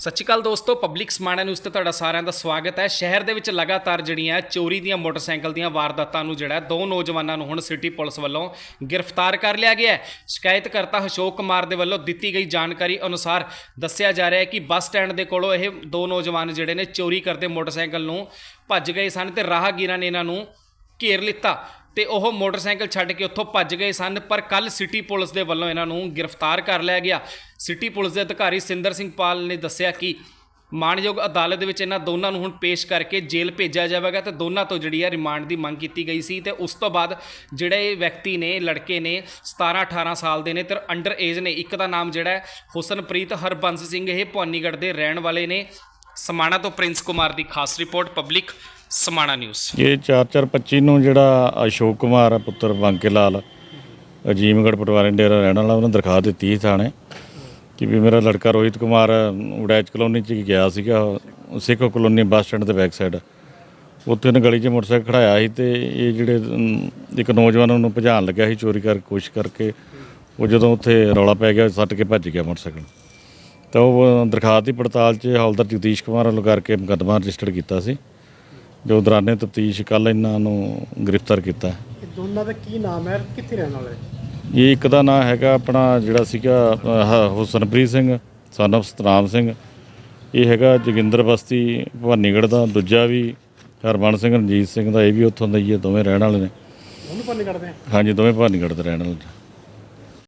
ਸਤਿ ਸ਼੍ਰੀ ਅਕਾਲ ਦੋਸਤੋ public Samana news ਤੇ ਤੁਹਾਡਾ ਸਾਰਿਆਂ ਦਾ ਸਵਾਗਤ ਹੈ। ਸ਼ਹਿਰ ਦੇ ਵਿੱਚ ਲਗਾਤਾਰ ਜਿਹੜੀਆਂ ਚੋਰੀ ਦੀਆਂ ਮੋਟਰਸਾਈਕਲ ਦੀਆਂ ਵਾਰਦਾਤਾਂ ਨੂੰ ਜਿਹੜਾ ਦੋ ਨੌਜਵਾਨਾਂ ਨੂੰ ਹੁਣ ਸਿਟੀ ਪੁਲਿਸ ਵੱਲੋਂ ਗ੍ਰਿਫਤਾਰ ਕਰ ਲਿਆ ਗਿਆ ਹੈ। ਸ਼ਿਕਾਇਤਕਰਤਾ ਅਸ਼ੋਕ ਕੁਮਾਰ ਦੇ ਵੱਲੋਂ ਦਿੱਤੀ ਗਈ ਜਾਣਕਾਰੀ ਅਨੁਸਾਰ ਦੱਸਿਆ ਜਾ ਰਿਹਾ ਹੈ ਕਿ ਬੱਸ ਸਟੈਂਡ ਦੇ ਕੋਲੋਂ ਇਹ ਦੋ ਨੌਜਵਾਨ ਜਿਹੜੇ ਨੇ ਚੋਰੀ ਕਰਦੇ ਮੋਟਰਸਾਈਕਲ ਨੂੰ ਭੱਜ ਗਏ ਸਨ ਤੇ ਰਾਹਗੀਰਾਂ ਨੇ ਇਹਨਾਂ ਨੂੰ ਘੇਰ ਲਿੱਤਾ। ਤੇ ਉਹ ਮੋਟਰਸਾਈਕਲ ਛੱਡ ਕੇ ਉੱਥੋਂ ਭੱਜ ਗਏ ਸਨ, ਪਰ ਕੱਲ ਸਿਟੀ ਪੁਲਿਸ ਦੇ ਵੱਲੋਂ ਇਹਨਾਂ ਨੂੰ ਗ੍ਰਿਫਤਾਰ ਕਰ ਲਿਆ ਗਿਆ। ਸਿਟੀ ਪੁਲਿਸ ਦੇ ਅਧਿਕਾਰੀ ਸਿੰਦਰ ਸਿੰਘ ਪਾਲ ਨੇ ਦੱਸਿਆ ਕਿ ਮਾਣਯੋਗ ਅਦਾਲਤ ਦੇ ਵਿੱਚ ਇਹਨਾਂ ਦੋਨਾਂ ਨੂੰ ਹੁਣ ਪੇਸ਼ ਕਰਕੇ ਜੇਲ੍ਹ ਭੇਜਿਆ ਜਾਵੇਗਾ ਤੇ ਦੋਨਾਂ ਤੋਂ ਜਿਹੜੀ ਹੈ ਰਿਮਾਂਡ ਦੀ ਮੰਗ ਕੀਤੀ ਗਈ ਸੀ ਤੇ ਉਸ ਤੋਂ ਬਾਅਦ ਜਿਹੜੇ ਵਿਅਕਤੀ ਨੇ, ਲੜਕੇ ਨੇ 17 18 ਸਾਲ ਦੇ ਨੇ ਤੇ ਅੰਡਰ ਏਜ ਨੇ, ਇੱਕ ਦਾ ਨਾਮ ਜਿਹੜਾ ਹੈ ਹੁਸਨਪ੍ਰੀਤ ਹਰਬੰਸ ਸਿੰਘ, ਇਹ ਭਵਾਨੀਗੜ੍ਹ ਦੇ ਰਹਿਣ ਵਾਲੇ ਨੇ। ਸਮਾਣਾ ਤੋਂ ਪ੍ਰਿੰਸ ਕੁਮਾਰ ਦੀ ਖਾਸ ਰਿਪੋਰਟ, ਪਬਲਿਕ ਸਮਾਣਾ ਨਿਊਜ਼। ਇਹ 4425 ਨੂੰ ਜਿਹੜਾ ਅਸ਼ੋਕ ਕੁਮਾਰ ਪੁੱਤਰ ਬਾਂਕੇ ਲਾਲ ਅਜੀਮਗੜ੍ਹ ਪਟਵਾਰੀ ਡੇਰਾ ਰਹਿਣ ਵਾਲਾ, ਉਹਨੇ ਦਰਖਾਸਤ ਦਿੱਤੀ ਸੀ ਥਾਣੇ ਕਿ ਵੀ ਮੇਰਾ ਲੜਕਾ ਰੋਹਿਤ ਕੁਮਾਰ ਉਡੈਚ ਕਲੋਨੀ ਚ ਗਿਆ ਸੀਗਾ ਸਿੱਖ ਕਲੋਨੀ ਬੱਸ ਸਟੈਂਡ ਦੇ ਬੈਕ ਸਾਈਡ। ਉੱਥੇ ਉਹਨੇ ਗਲੀ 'ਚ ਮੋਟਰਸਾਈਕਲ ਖੜਾਇਆ ਸੀ ਤੇ ਇਹ ਜਿਹੜੇ ਇੱਕ ਨੌਜਵਾਨ ਉਹਨੂੰ ਭਜਾਣ ਲੱਗਿਆ ਸੀ, ਚੋਰੀ ਕਰ, ਕੋਸ਼ਿਸ਼ ਕਰਕੇ। ਉਹ ਜਦੋਂ ਉੱਥੇ ਰੌਲਾ ਪੈ ਗਿਆ, ਸੱਟ ਕੇ ਭੱਜ ਗਿਆ ਮੋਟਰਸਾਈਕਲ ਤਾਂ ਉਹ ਦਰਖਾਸਤ ਦੀ ਪੜਤਾਲ 'ਚ ਹੌਲਦਾਰ ਜਗਦੀਸ਼ ਕੁਮਾਰ ਵੱਲੋਂ ਕਰਕੇ ਮੁਕੱਦਮਾ ਰਜਿਸਟਰ ਕੀਤਾ ਸੀ ਜੋ ਦੌਰਾਨੇ ਤਫਤੀਸ਼ ਕੱਲ ਇਹਨਾਂ ਨੂੰ ਗ੍ਰਿਫਤਾਰ ਕੀਤਾ। ਇਹ ਦੋਨਾਂ ਦਾ ਕੀ ਨਾਮ ਹੈ? ਕਿੱਥੇ ਰਹਿਣ ਵਾਲੇ? ਇਹ ਇੱਕ ਦਾ ਨਾਮ ਹੈਗਾ ਆਪਣਾ ਜਿਹੜਾ ਸੀਗਾ ਆਹ, ਹੁਸਨਪ੍ਰੀਤ ਸਿੰਘ son of ਸਤਨਾਮ ਸਿੰਘ। ਇਹ ਹੈਗਾ ਜੋਗਿੰਦਰ ਬਸਤੀ ਭਵਾਨੀਗੜ੍ਹ ਦਾ। ਦੂਜਾ ਵੀ ਹਰਬੰਸ ਸਿੰਘ ਰਣਜੀਤ ਸਿੰਘ ਦਾ। ਇਹ ਵੀ ਉੱਥੋਂ ਦਾ ਹੀ ਹੈ ਦੋਵੇਂ ਰਹਿਣ ਵਾਲੇ ਨੇ। ਉਹਨੂੰ ਪੰਨ ਕਰਦੇ ਆ ਹਾਂਜੀ ਦੋਵੇਂ ਭਵਾਨੀਗੜ੍ਹ ਦੇ ਰਹਿਣ ਵਾਲੇ ਨੇ।